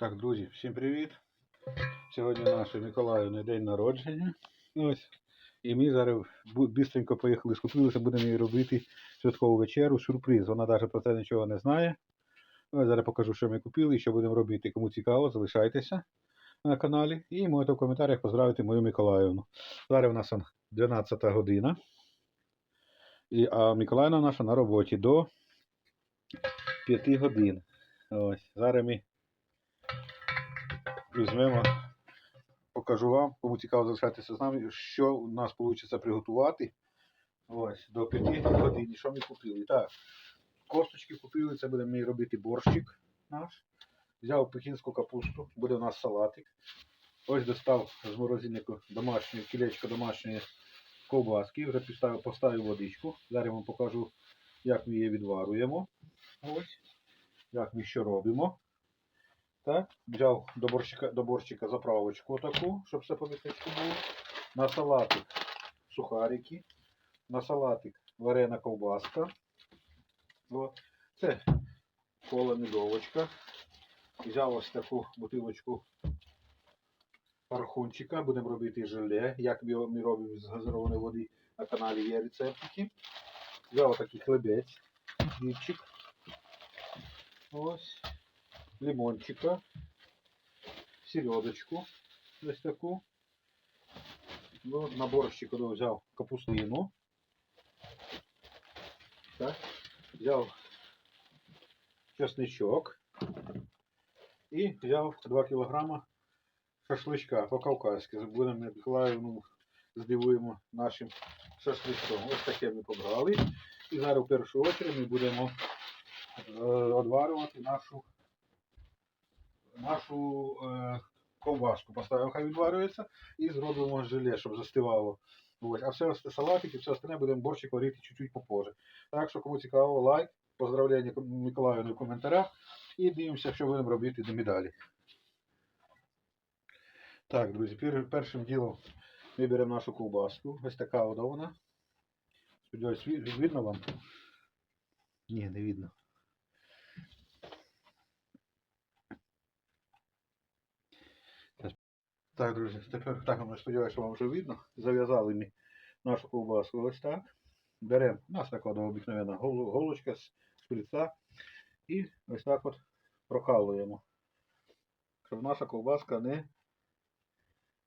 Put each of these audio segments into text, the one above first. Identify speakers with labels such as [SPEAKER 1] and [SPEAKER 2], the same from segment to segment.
[SPEAKER 1] Так, друзі, всім привіт! Сьогодні наш Миколаївний день народження. Ось. І ми зараз бистренько поїхали, скупилися, будемо їй робити святкову вечеру, сюрприз. Вона навіть про це нічого не знає. Ось зараз покажу, що ми купили і що будемо робити. Кому цікаво, залишайтеся на каналі і можете в коментарях поздравити мою Миколаївну. Зараз у нас 12 година. І, а Миколаївна наша на роботі до 5 годин. Ось. Зараз ми візьмемо, покажу вам, кому цікаво залишайтеся з нами, що у нас вийде приготувати. Ось, до 5 годин. Що ми купили? Так, косточки купили, це будемо робити борщик наш. Взяв пекінську капусту, буде у нас салатик. Ось достав з морозильнику домашнє, кілечко домашньої ковбаски, вже поставив, поставив водичку. Зараз вам покажу, як ми її відварюємо. Ось, як ми що робимо. Так, взяв до борщика, заправочку таку, щоб все по містечку було. На салатик сухарики. На салатик варена ковбаска. О, це кола медовочка. Взяв ось таку бутилочку пархунчика. Будемо робити желе. Як ми робимо з газованої води на каналі є рецептики. Взяв такий хлебець, хлібчик. Ось лимончика, селедочку, ось таку. Ну, на борщик взяв капустину. Так. Взяв чесничок. І взяв 2 кілограма шашличка по-кавказьки. Будемо Миколаївну здивуємо нашим шашличком. Ось таке ми побрали. І зараз в першу чергу ми будемо е, одварювати нашу нашу е, ковбаску поставимо, хай відварюється, і зробимо желе, щоб застивало. Ось. А все салатики, все остальне будемо борщик варити чуть-чуть попозже. Так що, кому цікаво, лайк, поздравлення Миколаївну в коментарях і дивимося, що будемо робити до медалі. Так, друзі, пер- першим ділом ми беремо нашу ковбаску. Ось така вона. Сподіваюсь, видно вам? Ні, не видно. Так, друзі, тепер так, я сподіваюся, що вам вже видно. Зав'язали ми нашу ковбаску ось так. Беремо, у нас така обикновена гол- голочка з шприца і ось так от прокалуємо. Щоб наша ковбаска не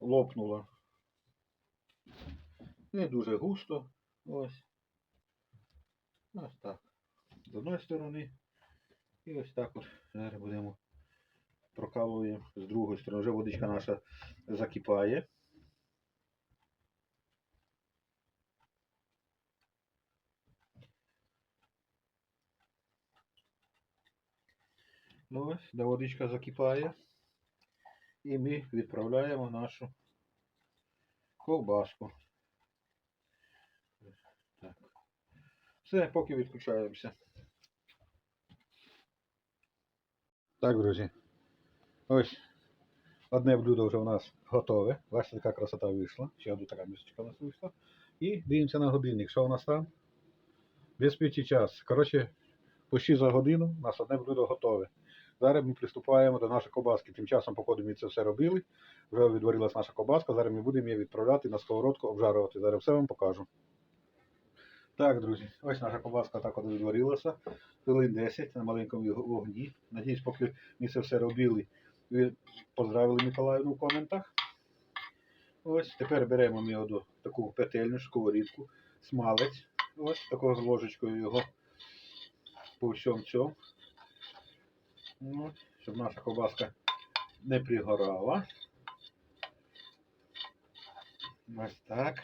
[SPEAKER 1] лопнула. Не дуже густо. Ось. Ось так. З одної сторони. І ось так от зараз будемо прокалуємо з другої сторони. Вже водичка наша закипає. Ну ось, де водичка закипає. І ми відправляємо нашу ковбаску. Все, поки відключаємося. Так, друзі. Ось одне блюдо вже у нас готове. Бачите, яка красота вийшла. Ще одна така місочка у нас вийшла. І дивимося на годинник. Що у нас там? Без п'яті час. Коротше, почти за годину у нас одне блюдо готове. Зараз ми приступаємо до нашої кобаски. Тим часом, поки ми це все робили, вже відварилась наша кобаска. Зараз ми будемо її відправляти на сковородку, обжарювати. Зараз все вам покажу. Так, друзі, ось наша кобаска так от відварилася. Хвилин 10 на маленькому вогні. Надіюсь, поки ми це все робили, поздравили Миколаївну в коментах. Ось, тепер беремо ми одну таку петельну сковорідку, смалець. Ось такою з ложечкою його по всьому цьому. Ну, щоб наша ковбаска не пригорала. Ось так.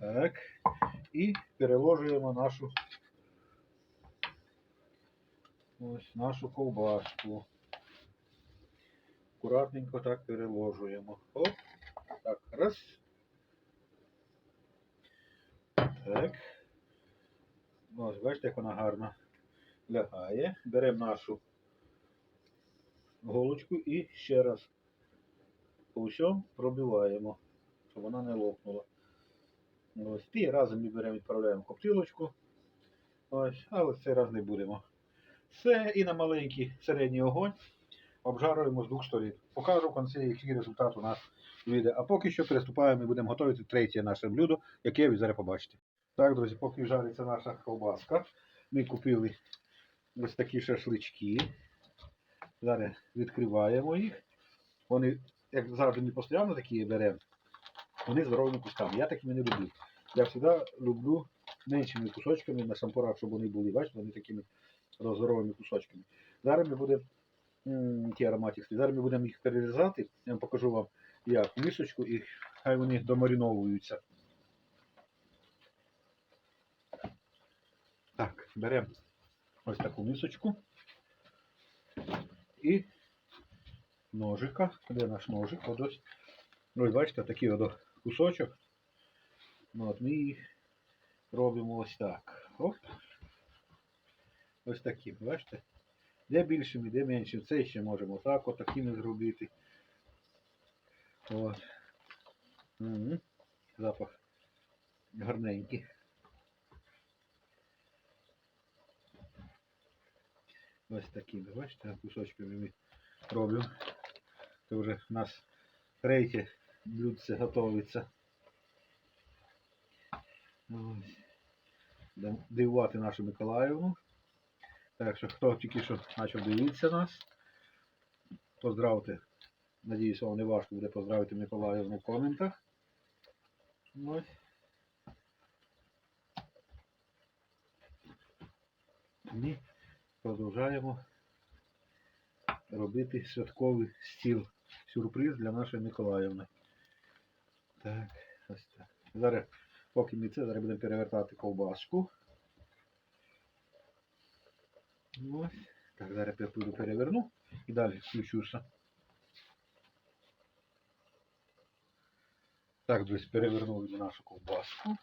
[SPEAKER 1] Так. І переложуємо нашу ось нашу ковбаску. Акуратненько так переложуємо. Оп. Так, раз. Так. Ну, Ось, бачите, як вона гарно лягає. Беремо нашу голочку і ще раз по всьому пробиваємо, щоб вона не лопнула. Ось, і разом ми беремо, відправляємо коптилочку. Ось, але цей раз не будемо. Все, і на маленький середній огонь обжарюємо з двох сторін. Покажу в кінці, який результат у нас вийде. А поки що приступаємо і будемо готувати третє наше блюдо, яке ви зараз побачите. Так, друзі, поки жариться наша ковбаска, ми купили ось такі шашлички. Зараз відкриваємо їх. Вони, як завжди, ми постійно такі беремо, вони здоровими кусками. Я такими не люблю. Я завжди люблю меншими кусочками на шампурах, щоб вони були, бачите, вони такими здоровими кусочками. Зараз ми будемо ті ароматівські, зараз ми будемо їх перерізати. Я вам покажу вам як в місочку і хай вони домаріновуються. Так, беремо ось таку місочку і ножика. Де наш ножик? От ось. Ось бачите, такий от кусочок. Ну, от ми їх робимо ось так. Оп. Ось таким, бачите? Де більшими, де меншими. Це ще можемо так, от такими зробити. От. Угу. Запах гарненький. Ось такими, бачите, кусочками ми робимо. Це вже в нас третє блюдце готовиться. Ось. Дивувати нашу Миколаївну. Так що хто тільки що почав дивитися нас, поздравте. Надіюсь, вам не важко буде поздравити Миколаївну в коментах. Ось. І продовжаємо робити святковий стіл. Сюрприз для нашої Миколаївни. Так, ось так. Зараз, поки ми це, зараз будемо перевертати ковбаску. Ось. Так, зараз я піду переверну і далі включуся. Так, друзі, перевернули нашу ковбаску.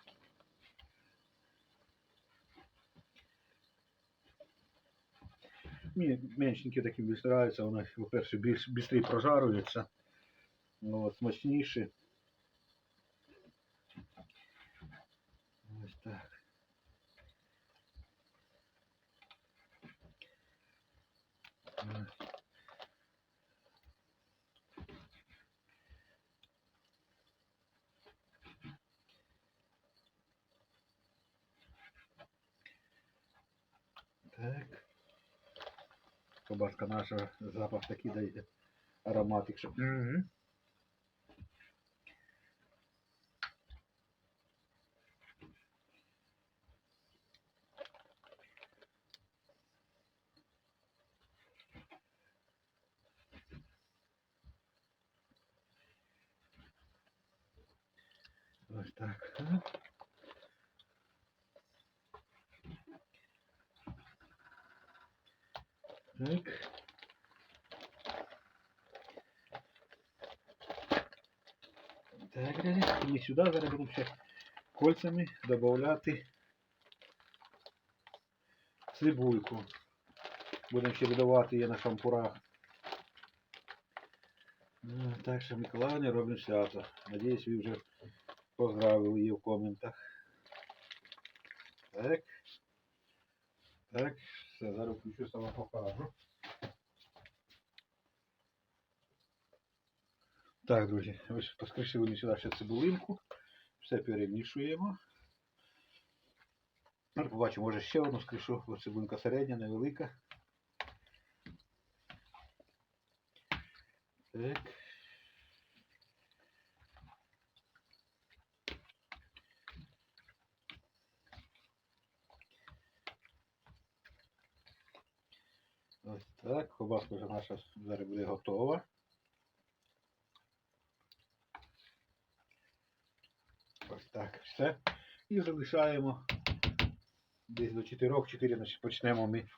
[SPEAKER 1] Мені меншенькі такі більш нравиться, вони, по-перше, більш швидше прожарюються. Ну, от, смачніші. Ось так. Ось. Так. Кобаска наша, запах такий дає ароматик, що. Угу. Ось так. Ага. Так. Друзі, і сюди зараз будемо ще кольцями додати цибульку. Будемо ще додавати її на шампурах. Ну, Так що Миколаївні робимо свято. Надіюсь, ви вже поздравили її в коментах. Так. Так, все, зараз включу сама покажу. Так, друзі, ось поскришили ми сюди ще цибулинку. Все перемішуємо. Побачимо, може ще одну скришу, бо цибулинка середня, невелика. Так. Ось так, ковбаска вже наша зараз буде готова. Ось так, все. І залишаємо десь до 4-4 значить, почнемо ми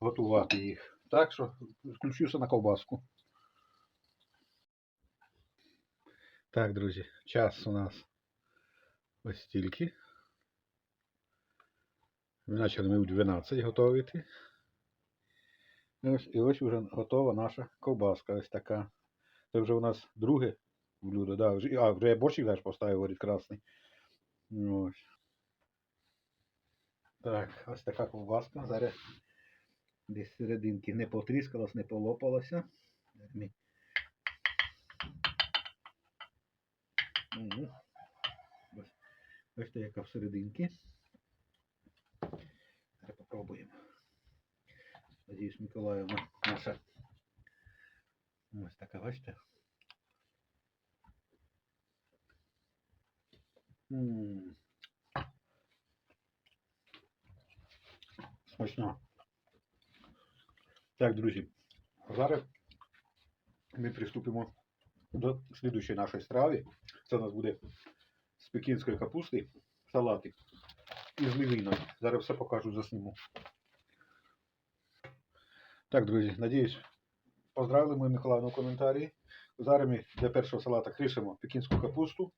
[SPEAKER 1] готувати їх. Так що включуся на ковбаску. Так, друзі, час у нас ось стільки. Почали ми в 12 готувати. І ось, і ось вже готова наша ковбаска. Ось така. Це вже у нас друге блюдо. Да, вже, а, вже я борщик теж поставив, говорить, красний. Ось. Так, ось така ковбаска. Зараз десь серединки не потріскалась, не полопалася. Мі. Мгм. Ось. Бачите, яка всерединки. Зараз попробуємо. Надіюсь, Миколаївна наша. Ось така, бачите. Смачно. Так, друзі, зараз ми приступимо до слідуючої нашої страви. Це у нас буде з пекінської капусти, салатик і з львіною. Зараз все покажу, засніму. Так, друзі, надіюсь, поздравили мою Миколаївну в коментарі. Зараз ми для першого салата кришимо пекінську капусту,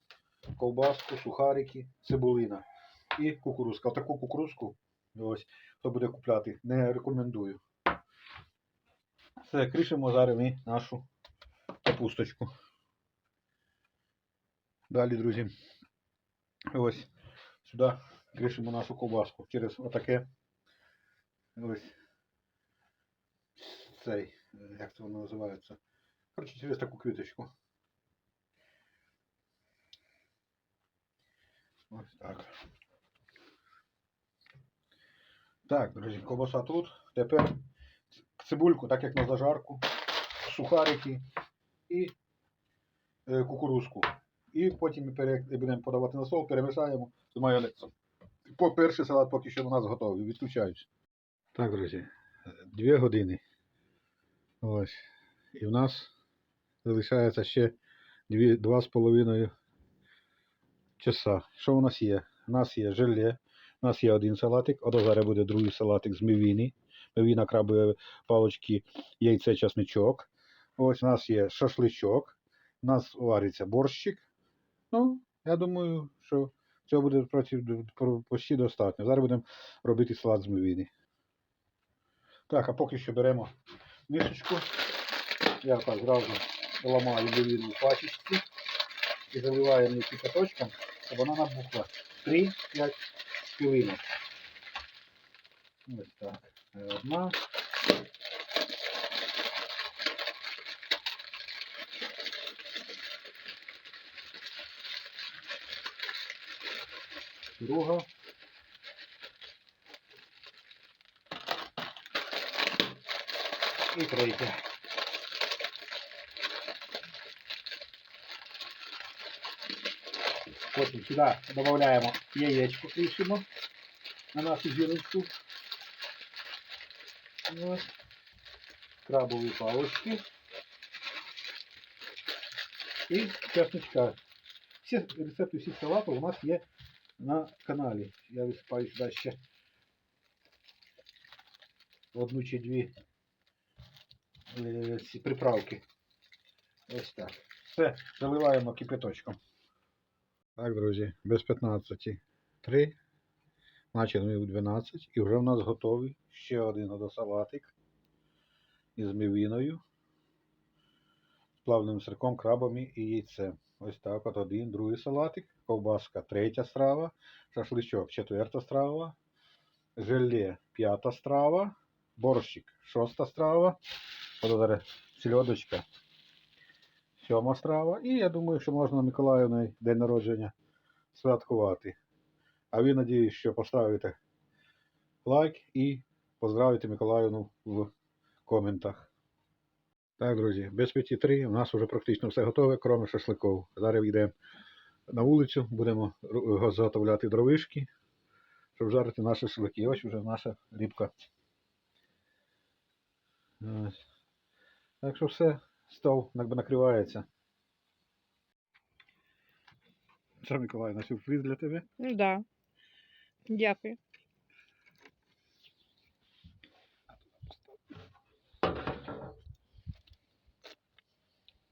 [SPEAKER 1] ковбаску, сухарики, цибулина і кукурузка. Отаку кукурузку, ось, хто буде купляти, не рекомендую. Все, кришимо зараз ми нашу капусточку. Далі, друзі, ось сюди кришимо нашу ковбаску через отаке ось цей, е, як це воно називається? Коротше, через таку квіточку. Ось так. Так, друзі, ковбаса тут. Тепер цибульку, так як на зажарку, сухарики і е, кукурузку. І потім ми будемо подавати на стол, перемішаємо з майонезом. По перший салат поки що у нас готовий. Відключаюсь. Так, друзі, е, дві години. Ось. І в нас залишається ще дві, два з половиною часа. Що у нас є? У нас є желе, у нас є один салатик, ото зараз буде другий салатик з мівіни. Мівіна, крабові палочки, яйце, часничок. Ось у нас є шашличок, у нас вариться борщик. Ну, я думаю, що цього буде почти достатньо. Зараз будемо робити салат з мівіни. Так, а поки що беремо мисочку. Я так зразу ламаю мівіну в пачечці і заливаємо її кипяточком, щоб вона набухла 3-5 хвилинок. Ось так. Одна. Друга. І третя. Потім сюди додаємо яєчко, кришимо на нашу зірочку. Ось. Крабові палочки. І чесночка. Всі рецепти всіх салатів у нас є на каналі. Я висипаю сюди ще одну чи дві е, Ці приправки. Ось так. Все, заливаємо кипяточком. Так, друзі, без 15. 3. Значить, в 12. І вже в нас готовий ще один одосалатик із мівіною, з плавним сирком, крабами і яйцем. Ось так от один, другий салатик, ковбаска третя страва, шашличок четверта страва, желе п'ята страва, борщик шоста страва, от зараз сільодочка сьома страва. І я думаю, що можна Миколаївна день народження святкувати. А ви надіюсь, що поставите лайк і поздравите Миколаївну в коментах. Так, друзі, без п'яті три у нас вже практично все готове, крім шашликів. Зараз йдемо на вулицю, будемо заготовляти дровишки, щоб жарити наші шашлики. Ось вже наша рибка. Ось. Так що все, стол якби накривається. Що, Миколаївна, сюрприз для тебе?
[SPEAKER 2] Ну да. Дякую.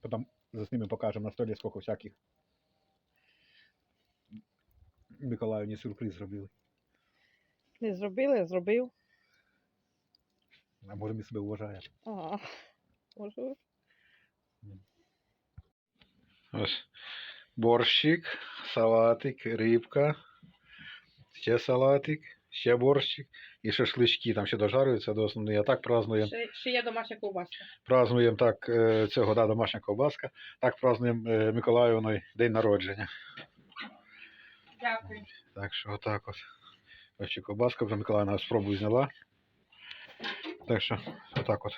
[SPEAKER 1] Потом заснимем, покажем на столі, сколько всяких Миколаївні сюрприз зробили.
[SPEAKER 2] Не зробили, зробив.
[SPEAKER 1] А може ми себе вважаємо.
[SPEAKER 2] А,
[SPEAKER 1] Ось борщик, салатик, рибка, ще салатик ще борщик і шашлички там ще дожарюються до основної. А так празднуємо.
[SPEAKER 2] Ще, ще є домашня ковбаска.
[SPEAKER 1] Празднуємо так е, цього, да, домашня ковбаска. Так празднуємо е, Миколаївної день народження.
[SPEAKER 2] Дякую.
[SPEAKER 1] Так що отак от. Ось ще ковбаска вже Миколаївна спробую зняла. Так що отак от.